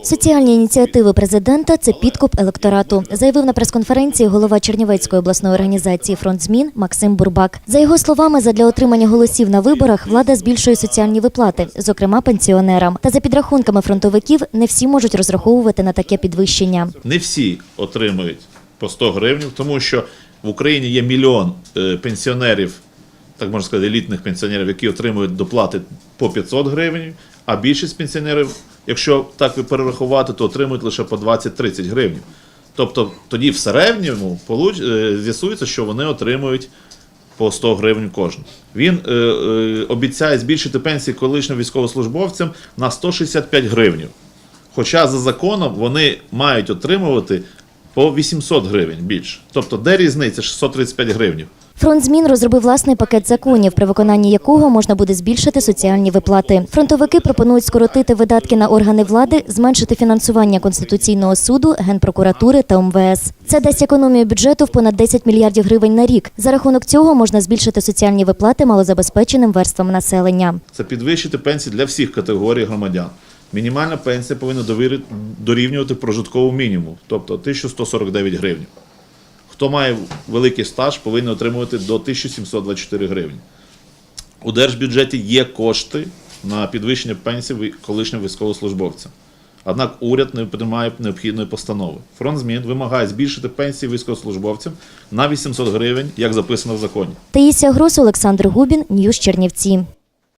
Соціальні ініціативи президента це підкуп електорату, заявив на прес-конференції голова Чернівецької обласної організації Фронт змін Максим Бурбак. За його словами, задля отримання голосів на виборах влада збільшує соціальні виплати, зокрема пенсіонерам. Та за підрахунками фронтовиків, не всі можуть розраховувати на таке підвищення. Не всі отримують по 100 гривень, тому що в Україні є мільйон е, пенсіонерів, так можна сказати, елітних пенсіонерів, які отримують доплати по 500 гривень, а більшість пенсіонерів, якщо так перерахувати, то отримують лише по 20-30 гривень. Тобто тоді в середньому е, з'ясується, що вони отримують по 100 гривень кожен. Він е, е, обіцяє збільшити пенсії колишнім військовослужбовцям на 165 гривень. Хоча за законом вони мають отримувати по 800 гривень більше. Тобто, де різниця 635 гривень? Фронт змін розробив власний пакет законів, при виконанні якого можна буде збільшити соціальні виплати. Фронтовики пропонують скоротити видатки на органи влади, зменшити фінансування конституційного суду, генпрокуратури та МВС. Це дасть економію бюджету в понад 10 мільярдів гривень на рік. За рахунок цього можна збільшити соціальні виплати малозабезпеченим верствам населення. Це підвищити пенсії для всіх категорій громадян. Мінімальна пенсія повинна дорівнювати прожитковому мінімуму, тобто 1149 гривень. Хто має великий стаж, повинен отримувати до 1724 гривні. У держбюджеті є кошти на підвищення пенсій колишнім військовослужбовцям. Однак уряд не приймає необхідної постанови. Фронт змін вимагає збільшити пенсії військовослужбовцям на 800 гривень, як записано в законі. Таїсія Грос, Олександр Губін, Ньюс Чернівці.